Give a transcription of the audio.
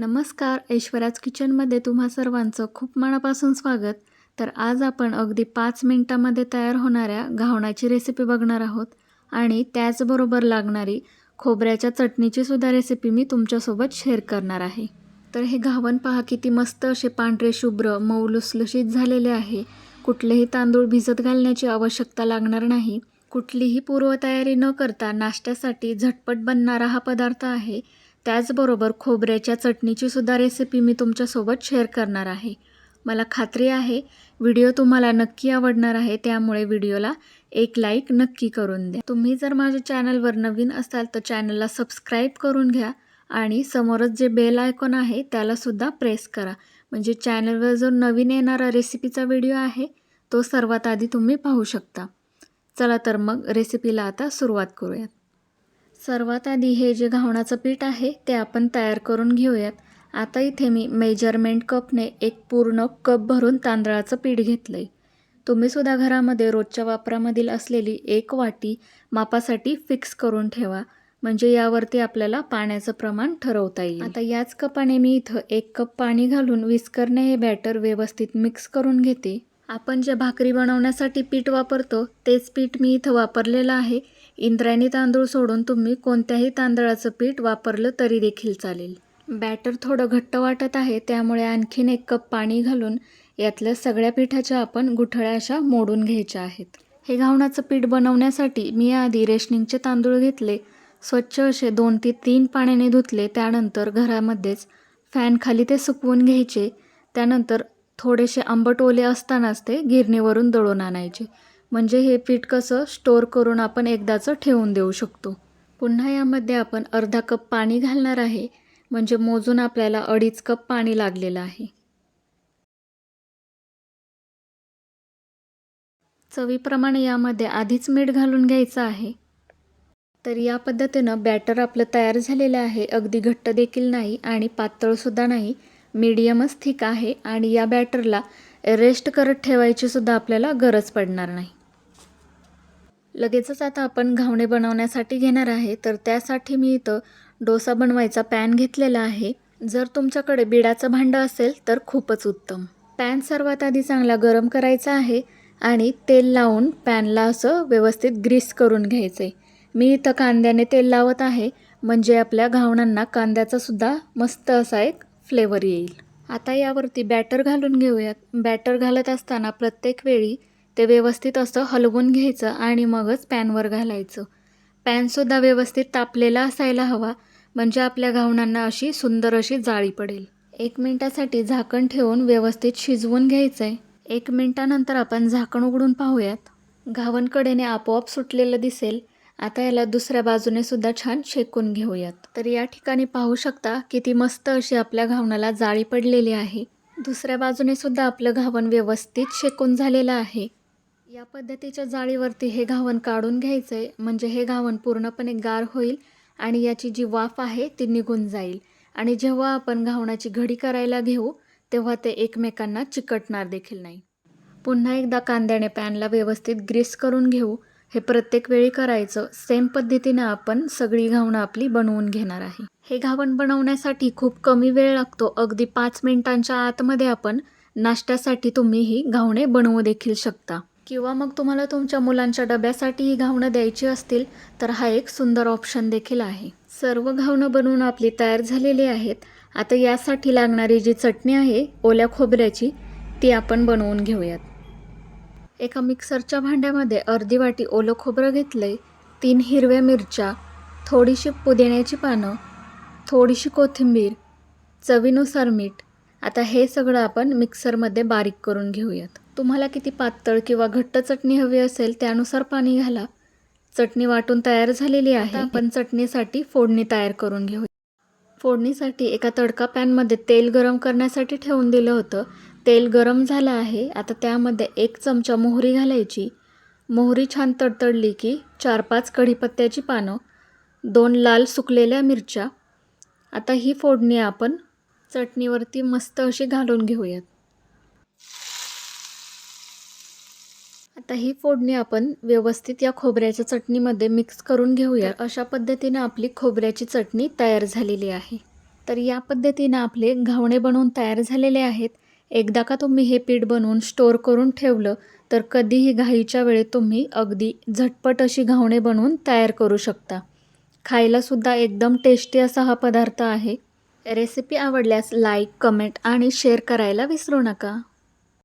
नमस्कार ऐश्वर्याज किचनमध्ये तुम्हा सर्वांचं खूप मनापासून स्वागत. तर आज आपण अगदी पाच मिनटामध्ये तयार होणाऱ्या घावणाची रेसिपी बघणार आहोत आणि त्याचबरोबर लागणारी खोबऱ्याच्या चटणीची सुद्धा रेसिपी मी तुमच्यासोबत शेअर करणार आहे. तर हे घावण पहा किती मस्त असे पांढरे शुभ्र मऊ लुसलुशीत झालेले आहे. कुठलेही तांदूळ भिजत घालण्याची आवश्यकता लागणार नाही. कुठलीही पूर्वतयारी न करता नाश्त्यासाठी झटपट बनणारा हा पदार्थ आहे. त्याचबरोबर खोबऱ्याच्या चटणीची सुद्धा रेसिपी मी तुमच्यासोबत शेअर करणार आहे. मला खात्री आहे व्हिडिओ तुम्हाला नक्की आवडणार आहे त्यामुळे व्हिडिओला एक लाईक नक्की करून द्या. तुम्ही जर माझ्या चॅनलवर नवीन असाल तर चॅनलला सबस्क्राईब करून घ्या आणि समोरच जे बेल आयकॉन आहे त्यालासुद्धा प्रेस करा. म्हणजे चॅनलवर जो नवीन येणारा रेसिपीचा व्हिडिओ आहे तो सर्वात आधी तुम्ही पाहू शकता. चला तर मग रेसिपीला आता सुरुवात करूयात. सर्वात आधी हे जे घावणाचं पीठ आहे ते आपण तयार करून घेऊयात. आता इथे मी मेजरमेंट कपने एक पूर्ण कप भरून तांदळाचं पीठ घेतलं आहे तुम्हीसुद्धा घरामध्ये रोजच्या वापरामधील असलेली एक वाटी मापासाठी फिक्स करून ठेवा म्हणजे यावरती आपल्याला पाण्याचं प्रमाण ठरवता येईल. आता याच कपाने मी इथं एक कप पाणी घालून विस्करणे हे बॅटर व्यवस्थित मिक्स करून घेते. आपण जे भाकरी बनवण्यासाठी पीठ वापरतो तेच पीठ मी इथं वापरलेलं आहे. इंद्रायणी तांदूळ सोडून तुम्ही कोणत्याही तांदळाचं पीठ वापरलं तरी देखील चालेल. बॅटर थोडं घट्ट वाटत आहे त्यामुळे आणखीन एक कप पाणी घालून यातल्या सगळ्या पिठाच्या आपण गुठळ्या अशा मोडून घ्यायच्या आहेत. हे घावणाचं पीठ बनवण्यासाठी मी आधी रेशनिंगचे तांदूळ घेतले स्वच्छ असे दोन ते तीन पाण्याने धुतले त्यानंतर घरामध्येच फॅन खाली ते सुकवून घ्यायचे त्यानंतर थोडेसे आंबट ओले असतानाच ते गिरणीवरून दळून आणायचे. म्हणजे हे पीठ कसं स्टोअर करून आपण एकदाचं ठेवून देऊ शकतो. पुन्हा यामध्ये आपण अर्धा कप पाणी घालणार आहे. म्हणजे मोजून आपल्याला अडीच कप पाणी लागलेलं आहे. चवीप्रमाणे यामध्ये आधीच मीठ घालून घ्यायचं आहे. तर या पद्धतीनं बॅटर आपलं तयार झालेलं आहे. अगदी घट्ट देखील नाही आणि पातळसुद्धा नाही. मीडियमच थिक आहे आणि या बॅटरला रेस्ट करत ठेवायची सुद्धा आपल्याला गरज पडणार नाही. लगेचच आता आपण घावणे बनवण्यासाठी घेणार आहे तर त्यासाठी मी इथं डोसा बनवायचा पॅन घेतलेला आहे. जर तुमच्याकडे बिडाचं भांडं असेल तर खूपच उत्तम. पॅन सर्वात आधी चांगला गरम करायचा आहे आणि तेल लावून पॅनला असं व्यवस्थित ग्रीस करून घ्यायचं. आहे मी इथं कांद्याने तेल लावत आहे म्हणजे आपल्या घावणांना कांद्याचासुद्धा मस्त असा एक फ्लेवर येईल. आता यावरती बॅटर घालून घेऊयात. बॅटर घालत असताना प्रत्येक वेळी ते व्यवस्थित असं हलवून घ्यायचं आणि मगच पॅनवर घालायचं. पॅनसुद्धा व्यवस्थित तापलेला असायला हवा म्हणजे आपल्या घावणांना अशी सुंदर अशी जाळी पडेल. एक मिनटासाठी झाकण ठेवून व्यवस्थित शिजवून घ्यायचं आहे एक मिनटानंतर आपण झाकण उघडून पाहूयात. घावणकडेने आपोआप सुटलेलं दिसेल. आता याला दुसऱ्या बाजूने सुद्धा छान शेकून घेऊयात. तर या ठिकाणी पाहू शकता किती मस्त अशी आपल्या घावणाला जाळी पडलेली आहे. दुसऱ्या बाजूने सुद्धा आपलं घावण व्यवस्थित शेकून झालेलं आहे. या पद्धतीच्या जाळीवरती हे घावण काढून घ्यायचं आहे म्हणजे हे घावण पूर्णपणे गार होईल आणि याची जी वाफ आहे ती निघून जाईल. आणि जेव्हा आपण घावणाची घडी करायला घेऊ तेव्हा ते एकमेकांना चिकटणार देखील नाही. पुन्हा एकदा कांद्याने पॅनला व्यवस्थित ग्रीस करून घेऊ. हे प्रत्येक वेळी करायचं. सेम पद्धतीने आपण सगळी घावणं आपली बनवून घेणार आहे. हे घावण बनवण्यासाठी खूप कमी वेळ लागतो. अगदी पाच मिनिटांच्या आतमध्ये आपण नाश्त्यासाठी तुम्ही ही घावणे बनवू देखील शकता. किंवा मग तुम्हाला तुमच्या मुलांच्या डब्यासाठी ही घावणं द्यायची असतील तर हा एक सुंदर ऑप्शन देखील आहे. सर्व घावणं बनवून आपली तयार झालेली आहेत. आता यासाठी लागणारी जी चटणी आहे ओल्या खोबऱ्याची ती आपण बनवून घेऊयात. एका मिक्सरच्या भांड्यामध्ये अर्धी वाटी ओलं खोबरं घेतलं आहे तीन हिरव्या मिरच्या थोडीशी पुदिन्याची पानं थोडीशी कोथिंबीर चवीनुसार मीठ. आता हे सगळं आपण मिक्सरमध्ये बारीक करून घेऊयात. तुम्हाला किती पातळ किंवा घट्ट चटणी हवी असेल त्यानुसार पाणी घाला. चटणी वाटून तयार झालेली आहे. आपण चटणीसाठी फोडणी तयार करून घेऊ फोडणीसाठी एका तडका पॅनमध्ये तेल गरम करण्यासाठी ठेवून दिलं होतं. तेल गरम झालं आहे. आता त्यामध्ये एक चमचा मोहरी घालायची. मोहरी छान तडतडली की चार पाच कढीपत्त्याची पानं दोन लाल सुकलेल्या मिरच्या. आता ही फोडणी आपण चटणीवरती मस्त अशी घालून घेऊयात. आता ही फोडणी आपण व्यवस्थित या खोबऱ्याच्या चटणीमध्ये मिक्स करून घेऊया अशा पद्धतीनं आपली खोबऱ्याची चटणी तयार झालेली आहे. तर या पद्धतीनं आपले घावणे बनवून तयार झालेले आहेत. एकदा का तुम्ही हे पीठ बनवून स्टोअर करून ठेवलं तर कधीही घाईच्या वेळेत तुम्ही अगदी झटपट अशी घावणे बनवून तयार करू शकता. खायलासुद्धा एकदम टेस्टी असा हा पदार्थ आहे. रेसिपी आवडल्यास लाईक कमेंट आणि शेअर करायला विसरू नका.